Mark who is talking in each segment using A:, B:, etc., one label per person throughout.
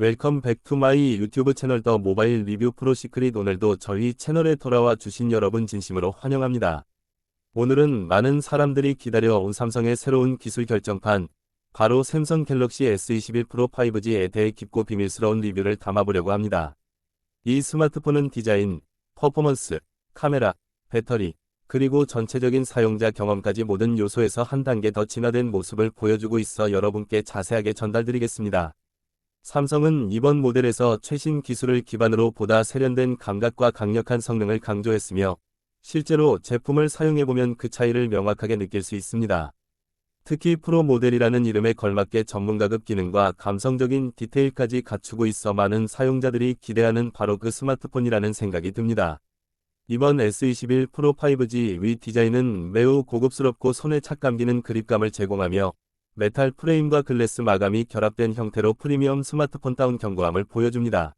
A: 웰컴 백 투 마이 유튜브 채널 더 모바일 리뷰 프로 시크릿 오늘도 저희 채널에 돌아와 주신 여러분 진심으로 환영합니다. 오늘은 많은 사람들이 기다려온 삼성의 새로운 기술 결정판, 바로 샘성 갤럭시 S21 프로 5G에 대해 깊고 비밀스러운 리뷰를 담아보려고 합니다. 이 스마트폰은 디자인, 퍼포먼스, 카메라, 배터리, 그리고 전체적인 사용자 경험까지 모든 요소에서 한 단계 더 진화된 모습을 보여주고 있어 여러분께 자세하게 전달드리겠습니다. 삼성은 이번 모델에서 최신 기술을 기반으로 보다 세련된 감각과 강력한 성능을 강조했으며 실제로 제품을 사용해보면 그 차이를 명확하게 느낄 수 있습니다. 특히 프로 모델이라는 이름에 걸맞게 전문가급 기능과 감성적인 디테일까지 갖추고 있어 많은 사용자들이 기대하는 바로 그 스마트폰이라는 생각이 듭니다. 이번 S21 프로 5G 위 디자인은 매우 고급스럽고 손에 착 감기는 그립감을 제공하며 메탈 프레임과 글래스 마감이 결합된 형태로 프리미엄 스마트폰다운 견고함을 보여줍니다.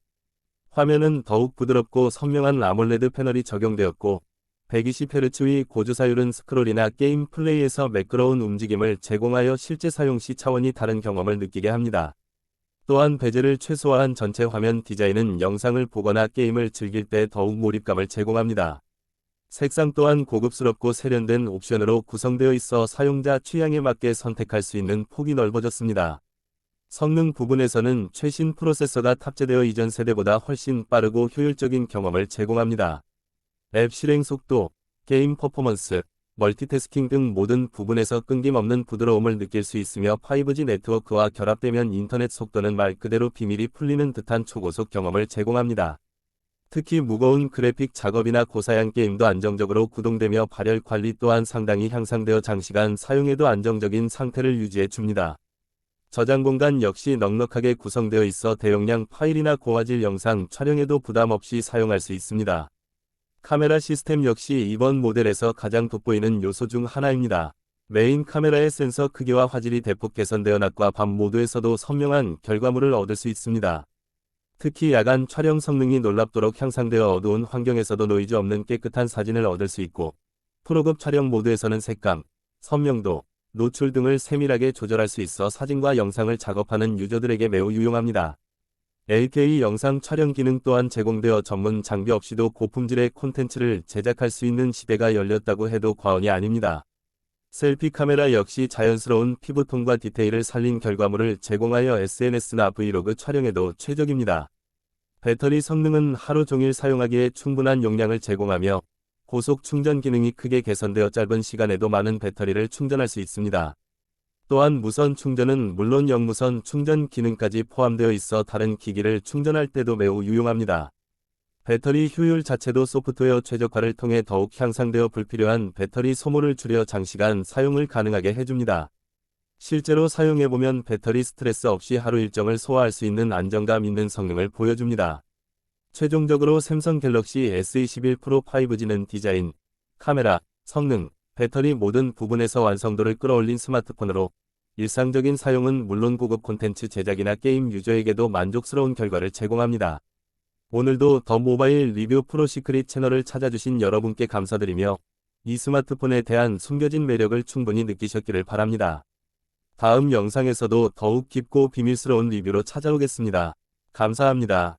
A: 화면은 더욱 부드럽고 선명한 아몰레드 패널이 적용되었고 120Hz의 고주사율은 스크롤이나 게임 플레이에서 매끄러운 움직임을 제공하여 실제 사용 시 차원이 다른 경험을 느끼게 합니다. 또한 베젤을 최소화한 전체 화면 디자인은 영상을 보거나 게임을 즐길 때 더욱 몰입감을 제공합니다. 색상 또한 고급스럽고 세련된 옵션으로 구성되어 있어 사용자 취향에 맞게 선택할 수 있는 폭이 넓어졌습니다. 성능 부분에서는 최신 프로세서가 탑재되어 이전 세대보다 훨씬 빠르고 효율적인 경험을 제공합니다. 앱 실행 속도, 게임 퍼포먼스, 멀티태스킹 등 모든 부분에서 끊김없는 부드러움을 느낄 수 있으며 5G 네트워크와 결합되면 인터넷 속도는 말 그대로 비밀이 풀리는 듯한 초고속 경험을 제공합니다. 특히 무거운 그래픽 작업이나 고사양 게임도 안정적으로 구동되며 발열 관리 또한 상당히 향상되어 장시간 사용해도 안정적인 상태를 유지해 줍니다. 저장 공간 역시 넉넉하게 구성되어 있어 대용량 파일이나 고화질 영상 촬영에도 부담 없이 사용할 수 있습니다. 카메라 시스템 역시 이번 모델에서 가장 돋보이는 요소 중 하나입니다. 메인 카메라의 센서 크기와 화질이 대폭 개선되어 낮과 밤 모두에서도 선명한 결과물을 얻을 수 있습니다. 특히 야간 촬영 성능이 놀랍도록 향상되어 어두운 환경에서도 노이즈 없는 깨끗한 사진을 얻을 수 있고 프로급 촬영 모드에서는 색감, 선명도, 노출 등을 세밀하게 조절할 수 있어 사진과 영상을 작업하는 유저들에게 매우 유용합니다. 8K 영상 촬영 기능 또한 제공되어 전문 장비 없이도 고품질의 콘텐츠를 제작할 수 있는 시대가 열렸다고 해도 과언이 아닙니다. 셀피 카메라 역시 자연스러운 피부톤과 디테일을 살린 결과물을 제공하여 SNS나 브이로그 촬영에도 최적입니다. 배터리 성능은 하루 종일 사용하기에 충분한 용량을 제공하며 고속 충전 기능이 크게 개선되어 짧은 시간에도 많은 배터리를 충전할 수 있습니다. 또한 무선 충전은 물론 영무선 충전 기능까지 포함되어 있어 다른 기기를 충전할 때도 매우 유용합니다. 배터리 효율 자체도 소프트웨어 최적화를 통해 더욱 향상되어 불필요한 배터리 소모를 줄여 장시간 사용을 가능하게 해줍니다. 실제로 사용해보면 배터리 스트레스 없이 하루 일정을 소화할 수 있는 안정감 있는 성능을 보여줍니다. 최종적으로 샘성 갤럭시 S21 프로 5G는 디자인, 카메라, 성능, 배터리 모든 부분에서 완성도를 끌어올린 스마트폰으로 일상적인 사용은 물론 고급 콘텐츠 제작이나 게임 유저에게도 만족스러운 결과를 제공합니다. 오늘도 더 모바일 리뷰 프로 시크릿 채널을 찾아주신 여러분께 감사드리며 이 스마트폰에 대한 숨겨진 매력을 충분히 느끼셨기를 바랍니다. 다음 영상에서도 더욱 깊고 비밀스러운 리뷰로 찾아오겠습니다. 감사합니다.